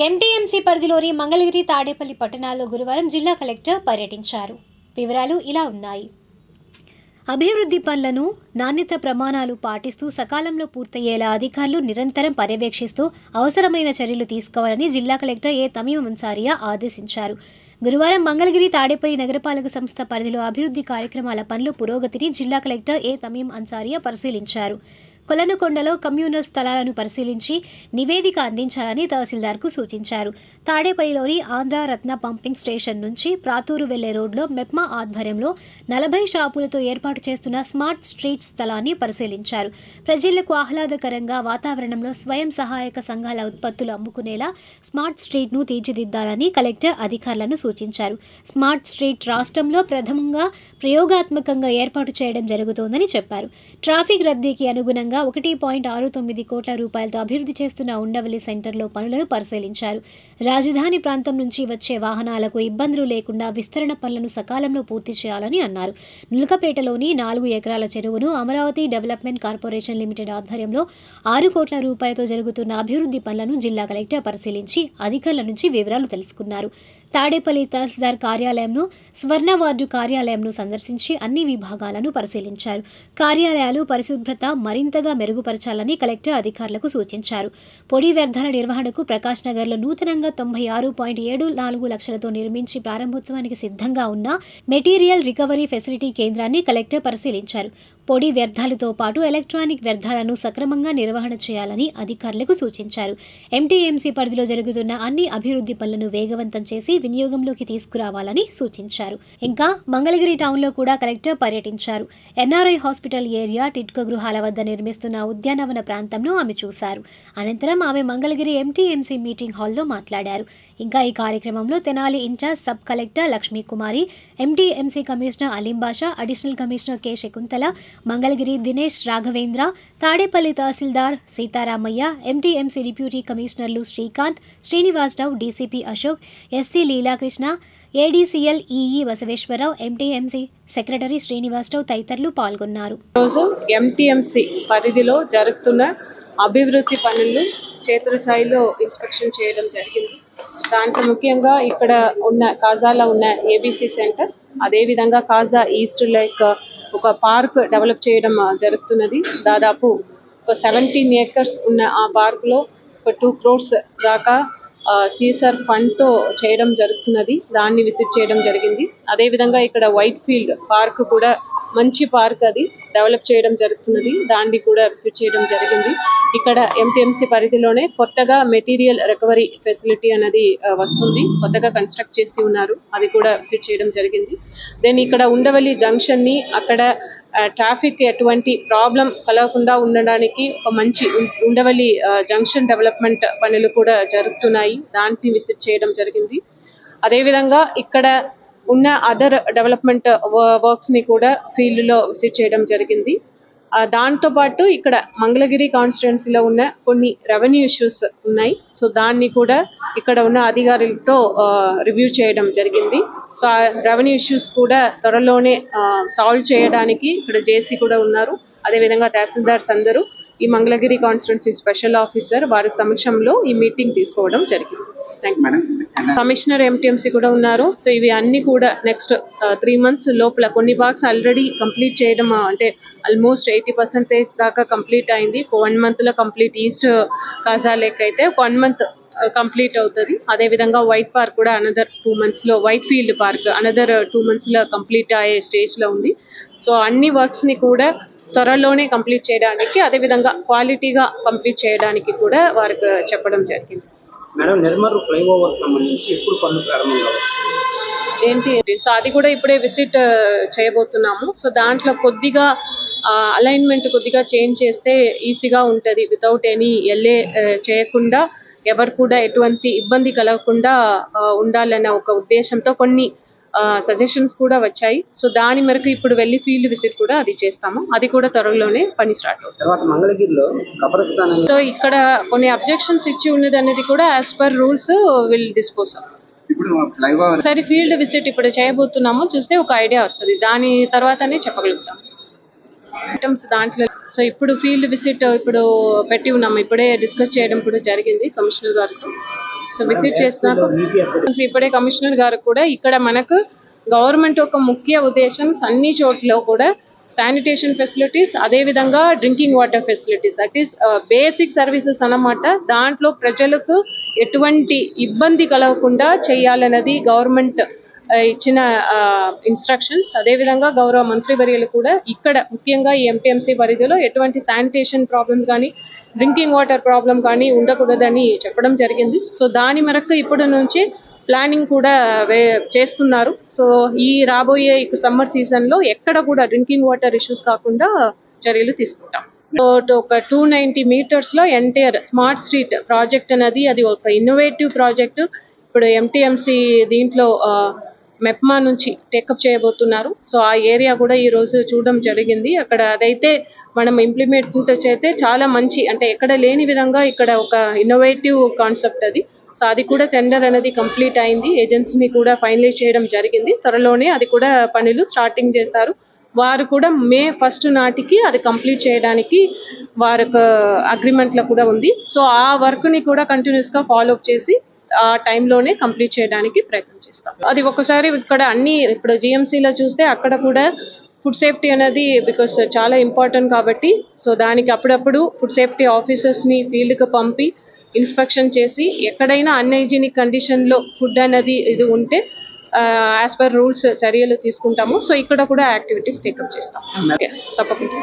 MTMC పరిధిలోని మంగళగిరి తాడేపల్లి పట్టణాల్లో గురువారం జిల్లా కలెక్టర్ పర్యటించారు. వివరాలు ఇలా ఉన్నాయి. అభివృద్ధి పనులను నాణ్యత ప్రమాణాలు పాటిస్తూ సకాలంలో పూర్తయ్యేలా అధికారులు నిరంతరం పర్యవేక్షిస్తూ అవసరమైన చర్యలు తీసుకోవాలని జిల్లా కలెక్టర్ ఏ. తమీం అన్సారియా ఆదేశించారు. గురువారం మంగళగిరి తాడేపల్లి నగరపాలక సంస్థ పరిధిలో అభివృద్ధి కార్యక్రమాల పనుల పురోగతిని జిల్లా కలెక్టర్ ఏ. తమీం అన్సారియా పరిశీలించారు. కొలనుకొండలో కమ్యూనల్ స్థలాలను పరిశీలించి నివేదిక అందించాలని తహసీల్దార్కు సూచించారు. తాడేపల్లిలోని ఆంధ్ర రత్న పంపింగ్ స్టేషన్ నుంచి ప్రాతూరు వెళ్ళే రోడ్లో మెప్మా ఆధ్వర్యంలో నలభై షాపులతో ఏర్పాటు చేస్తున్న స్మార్ట్ స్ట్రీట్ స్థలాన్ని పరిశీలించారు. ప్రజలకు ఆహ్లాదకరంగా వాతావరణంలో స్వయం సహాయక సంఘాల ఉత్పత్తులు అమ్ముకునేలా స్మార్ట్ స్ట్రీట్ను తీర్చిదిద్దాలని కలెక్టర్ అధికారులను సూచించారు. స్మార్ట్ స్ట్రీట్ రాష్ట్రంలో ప్రథమంగా ప్రయోగాత్మకంగా ఏర్పాటు చేయడం జరుగుతోందని చెప్పారు. ట్రాఫిక్ రద్దీకి అనుగుణంగా ఒకటి పాయింట్ ఆరు తొమ్మిది కోట్ల రూపాయలతో అభివృద్ధి చేస్తున్న ఉండవల్లి సెంటర్లో పనులను పరిశీలించారు. రాజధాని ప్రాంతం నుంచి వచ్చే వాహనాలకు ఇబ్బందులు లేకుండా విస్తరణ పనులను సకాలంలో పూర్తి చేయాలని అన్నారు. నులకపేటలోని నాలుగు ఎకరాల చెరువును అమరావతి డెవలప్మెంట్ కార్పొరేషన్ లిమిటెడ్ ఆధ్వర్యంలో ఆరు కోట్ల రూపాయలతో జరుగుతున్న అభివృద్ధి పనులను జిల్లా కలెక్టర్ పరిశీలించి అధికారుల నుంచి వివరాలు తెలుసుకున్నారు. తాడేపల్లి తహసీల్దార్ కార్యాలయంను స్వర్ణ వార్డు కార్యాలయంను సందర్శించి అన్ని విభాగాలను పరిశీలించారు. కార్యాలయాలు పరిశుభ్రత మరింతగా మెరుగుపరచాలని కలెక్టర్ అధికారులకు సూచించారు. పొడి వ్యర్థాల నిర్వహణకు ప్రకాష్ నగర్లో నూతనంగా తొంభై ఆరు పాయింట్ ఏడు నాలుగు లక్షలతో నిర్మించి ప్రారంభోత్సవానికి సిద్ధంగా ఉన్న మెటీరియల్ రికవరీ ఫెసిలిటీ కేంద్రాన్ని కలెక్టర్ పరిశీలించారు. పొడి వ్యర్థాలతో పాటు ఎలక్ట్రానిక్ వ్యర్థాలను సక్రమంగా నిర్వహణ చేయాలని అధికారులకు సూచించారు. ఎంటీఎంసీ పరిధిలో జరుగుతున్న అన్ని అభివృద్ధి పనులను వేగవంతం చేసి వినియోగంలోకి తీసుకురావాలని సూచించారు. ఇంకా మంగళగిరి టౌన్లో కూడా కలెక్టర్ పర్యటించారు. ఎన్ఆర్ఐ హాస్పిటల్ ఏరియా టిట్కో గృహాల వద్ద నిర్మిస్తున్న ఉద్యానవన ప్రాంతంను ఆమె చూశారు. అనంతరం ఆమె మంగళగిరి ఎంటీఎంసీ మీటింగ్ హాల్లో మాట్లాడారు. ఇంకా ఈ కార్యక్రమంలో Tenali incharge sub collector Lakshmi Kumari MTMC commissioner Aleem Basha additional commissioner K Shakuntala Mangalagiri Dinesh Raghavendra Tadepalli tahsildar Seetharamaiah MTMC deputy కమిషనర్లు Srikanth Srinivasa Rao DCP Ashok SC Leelakrishna ADCL EE Basaveswara Rao MTMC secretary Srinivasa Rao తదితరులు పాల్గొన్నారు. రోజు ఎంటీఎంసి పరిధిలో జరుగుతున్న అభివృద్ధి పనులు క్షేత్రస్థాయిలో inspection చేయడం జరిగింది. దాంట్లో ముఖ్యంగా ఇక్కడ ఉన్న కాజాలో ఉన్న ఏబీసీ సెంటర్ అదేవిధంగా కాజా ఈస్ట్ లైక్ ఒక పార్క్ డెవలప్ చేయడం జరుగుతున్నది. దాదాపు ఒక సెవెంటీన్ ఏకర్స్ ఉన్న ఆ పార్క్లో ఒక టూ క్రోర్స్ దాకా సీసర్ ఫండ్తో చేయడం జరుగుతున్నది. దాన్ని విజిట్ చేయడం జరిగింది. అదేవిధంగా ఇక్కడ వైట్ ఫీల్డ్ పార్క్ కూడా మంచి పార్క్ అది. డెవలప్ చేయడం జరుగుతున్నది. దాన్ని కూడా విజిట్ చేయడం జరిగింది. ఇక్కడ ఎంటీఎంసీ పరిధిలోనే కొత్తగా మెటీరియల్ రికవరీ ఫెసిలిటీ అనేది వస్తుంది. కొత్తగా కన్స్ట్రక్ట్ చేసి ఉన్నారు. అది కూడా విజిట్ చేయడం జరిగింది. దెన్ ఇక్కడ ఉండవల్లి జంక్షన్ని అక్కడ ట్రాఫిక్ ఎటువంటి ప్రాబ్లం కలగకుండా ఉండడానికి ఒక మంచి ఉండవల్లి జంక్షన్ డెవలప్మెంట్ పనులు కూడా జరుగుతున్నాయి. దాన్ని విజిట్ చేయడం జరిగింది. అదేవిధంగా ఇక్కడ ఉన్న అదర్ డెవలప్మెంట్ వర్క్స్ని కూడా ఫీల్డ్లో విజిట్ చేయడం జరిగింది. దాంతో పాటు ఇక్కడ మంగళగిరి కాన్స్టిట్యున్సీలో ఉన్న కొన్ని రెవెన్యూ ఇష్యూస్ ఉన్నాయి. సో దాన్ని కూడా ఇక్కడ ఉన్న అధికారులతో రివ్యూ చేయడం జరిగింది. సో ఆ రెవెన్యూ ఇష్యూస్ కూడా త్వరలోనే సాల్వ్ చేయడానికి ఇక్కడ జేసీ కూడా ఉన్నారు. అదేవిధంగా తహసీల్దార్స్ అందరూ ఈ మంగళగిరి కాన్స్టిట్యున్సీ స్పెషల్ ఆఫీసర్ వారి సమక్షంలో ఈ మీటింగ్ తీసుకోవడం జరిగింది. కమిషనర్ ఎంటీఎంసీ కూడా ఉన్నారు. సో ఇవి అన్ని కూడా నెక్స్ట్ త్రీ మంత్స్ లోపల కొన్ని పార్క్స్ ఆల్రెడీ కంప్లీట్ చేయడం uh, అంటే ఆల్మోస్ట్ ఎయిటీ పర్సెంటేజ్ దాకా కంప్లీట్ అయింది. వన్ మంత్లో కంప్లీట్ ఈస్ట్ కాజా లేక్ అయితే వన్ మంత్ కంప్లీట్ అవుతుంది. అదేవిధంగా వైట్ పార్క్ కూడా అనదర్ టూ మంత్స్లో white field park another two మంత్స్లో కంప్లీట్ అయ్యే స్టేజ్లో ఉంది. సో అన్ని వర్క్స్ని కూడా త్వరలోనే కంప్లీట్ చేయడానికి అదేవిధంగా క్వాలిటీగా కంప్లీట్ చేయడానికి కూడా వారికి చెప్పడం జరిగింది. మేడం నిర్మల్ ఫ్లైఓవర్ సంబంధించి ఎప్పుడు పనులు ప్రారంభం కావచ్చు ఏంటి? సో అది కూడా ఇప్పుడే విజిట్ చేయబోతున్నాము. సో దాంట్లో కొద్దిగా అలైన్మెంట్ కొద్దిగా చేంజ్ చేస్తే ఈజీగా ఉంటుంది. వితౌట్ ఎనీ ఎల్ఏ చేయకుండా ఎవరు కూడా ఎటువంటి ఇబ్బంది కలగకుండా ఉండాలన్న ఒక ఉద్దేశంతో కొన్ని సజెషన్స్ కూడా వచ్చాయి. సో దాని మేరకు ఇప్పుడు వెళ్ళి ఫీల్డ్ విజిట్ కూడా అది చేస్తాము. అది కూడా త్వరలోనే పని స్టార్ట్ అవుతుంది. మంగళగిరిలో సో ఇక్కడ కొన్ని అబ్జెక్షన్స్ ఇచ్చి ఉన్నది అనేది కూడా as per rules will dispose ఒకసారి ఫీల్డ్ విజిట్ ఇప్పుడు చేయబోతున్నాము. చూస్తే ఒక ఐడియా వస్తుంది. దాని తర్వాతనే చెప్పగలుగుతాం. ఐటమ్స్ దాంట్లో సో ఇప్పుడు ఫీల్డ్ విజిట్ ఇప్పుడు పెట్టి ఉన్నాము. ఇప్పుడే డిస్కస్ చేయడం కూడా జరిగింది కమిషనర్ గారితో. సో విజిట్ చేసినాక ఇప్పుడే కమిషనర్ గారు కూడా ఇక్కడ మనకు గవర్నమెంట్ ఒక ముఖ్య ఉద్దేశం అన్ని చోట్ల కూడా శానిటేషన్ ఫెసిలిటీస్ అదే విధంగా drinking water facilities. That is basic services అన్నమాట. దాంట్లో ప్రజలకు ఎటువంటి ఇబ్బంది కలగకుండా చేయాలన్నది గవర్నమెంట్ ఇచ్చిన ఇన్స్ట్రక్షన్స్ అదేవిధంగా గౌరవ మంత్రి మంత్రివర్యులు కూడా ఇక్కడ ముఖ్యంగా ఈ ఎంపీఎంసీ పరిధిలో ఎటువంటి శానిటేషన్ ప్రాబ్లమ్స్ కానీ డ్రింకింగ్ వాటర్ ప్రాబ్లం కానీ ఉండకూడదని చెప్పడం జరిగింది. సో దాని మేరకు ఇప్పటి నుంచి ప్లానింగ్ కూడా వే చేస్తున్నారు. సో ఈ రాబోయే సమ్మర్ సీజన్లో ఎక్కడ కూడా డ్రింకింగ్ వాటర్ ఇష్యూస్ కాకుండా చర్యలు తీసుకుంటాం. సో ఒక టూ నైంటీ మీటర్స్లో ఎన్టీఆర్ స్మార్ట్ స్ట్రీట్ ప్రాజెక్ట్ అనేది అది ఒక ఇన్నోవేటివ్ ప్రాజెక్ట్ ఇప్పుడు ఎంటీఎంసీ దీంట్లో మెప్మా నుంచి టేకప్ చేయబోతున్నారు. సో ఆ ఏరియా కూడా ఈ రోజు చూడడం జరిగింది. అక్కడ అదైతే మనం ఇంప్లిమెంట్ చేస్తే చాలా మంచి అంటే ఎక్కడ లేని విధంగా ఇక్కడ ఒక ఇన్నోవేటివ్ కాన్సెప్ట్ అది. సో అది కూడా టెండర్ అనేది కంప్లీట్ అయింది. ఏజెన్సీని కూడా ఫైనలైజ్ చేయడం జరిగింది. త్వరలోనే అది కూడా పనులు స్టార్టింగ్ చేస్తారు. వారు కూడా మే ఫస్ట్ నాటికి అది కంప్లీట్ చేయడానికి వారి అగ్రిమెంట్లో కూడా ఉంది. సో ఆ వర్క్ని కూడా కంటిన్యూస్గా ఫాలో అప్ చేసి ఆ టైంలోనే కంప్లీట్ చేయడానికి ప్రయత్నం చేస్తాం. అది ఒకసారి ఇక్కడ అన్ని ఇప్పుడు జిఎంసీలో చూస్తే అక్కడ కూడా ఫుడ్ సేఫ్టీ అనేది బికాస్ చాలా ఇంపార్టెంట్ కాబట్టి సో దానికి అప్పుడప్పుడు ఫుడ్ సేఫ్టీ ఆఫీసర్స్ని ఫీల్డ్కి పంపి ఇన్స్పెక్షన్ చేసి ఎక్కడైనా అన్హైజీనిక్ కండిషన్లో ఫుడ్ అనేది ఇది ఉంటే యాజ్ పర్ రూల్స్ చర్యలు తీసుకుంటాము. సో ఇక్కడ కూడా యాక్టివిటీస్ టేకప్ చేస్తాం. ఓకే తప్పకుండా.